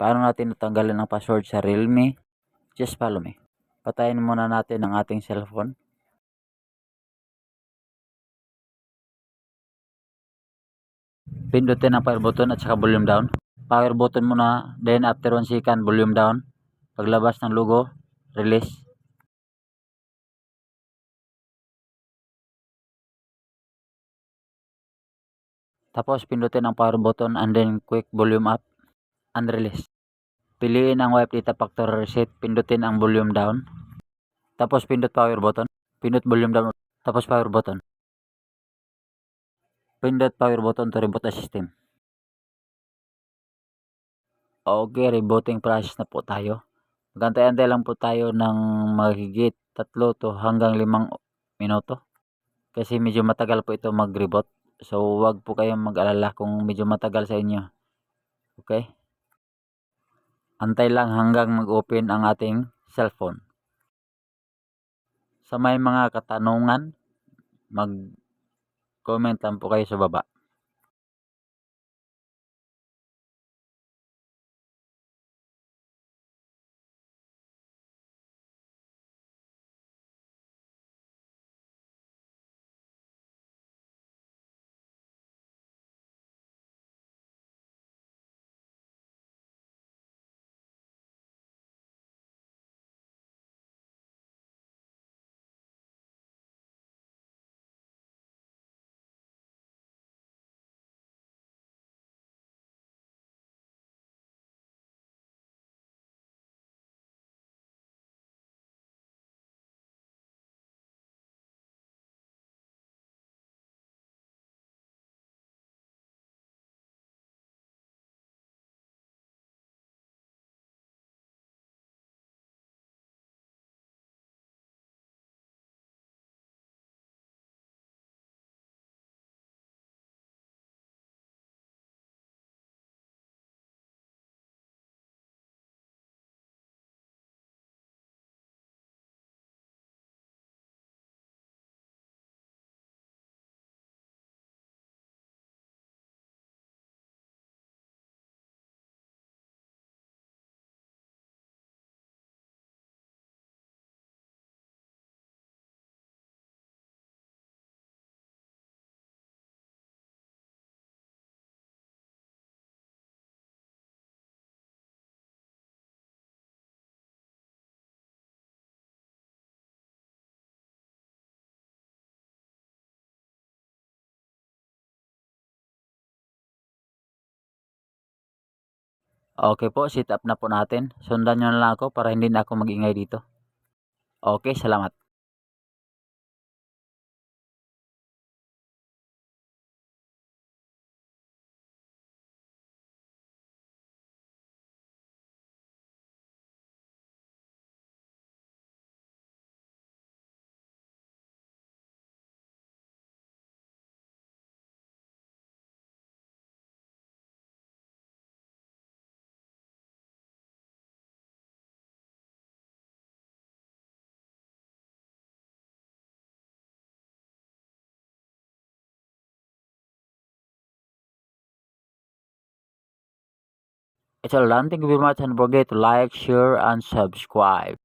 Paano natin natanggalan ang password sa Realme? Just follow me. Patayin muna natin ang ating cellphone. Pindutin ang power button at saka volume down. Power button muna, then after 1 second, volume down. Paglabas ng logo, release. Tapos pindutin ang power button and then quick volume up and release. Piliin ang wipe data factory reset, pindutin ang volume down. Tapos pindot power button, pindot volume down, tapos power button. Pindot power button to reboot the system. Okay, rebooting process na po tayo. Magantay-antay lang po tayo ng mahigit tatlo to hanggang limang minuto. Kasi medyo matagal po ito mag-reboot. So, wag po kayong mag-alala kung medyo matagal sa inyo. Okay? Antay lang hanggang mag-open ang ating cellphone. Sa may mga katanungan, mag-comment lang po kayo sa baba. Okay po, sit up na po natin. Sundan nyo na lang ako para hindi na ako magingay dito. Okay, salamat. It's all done. Thank you very much and forget to like, share, and subscribe.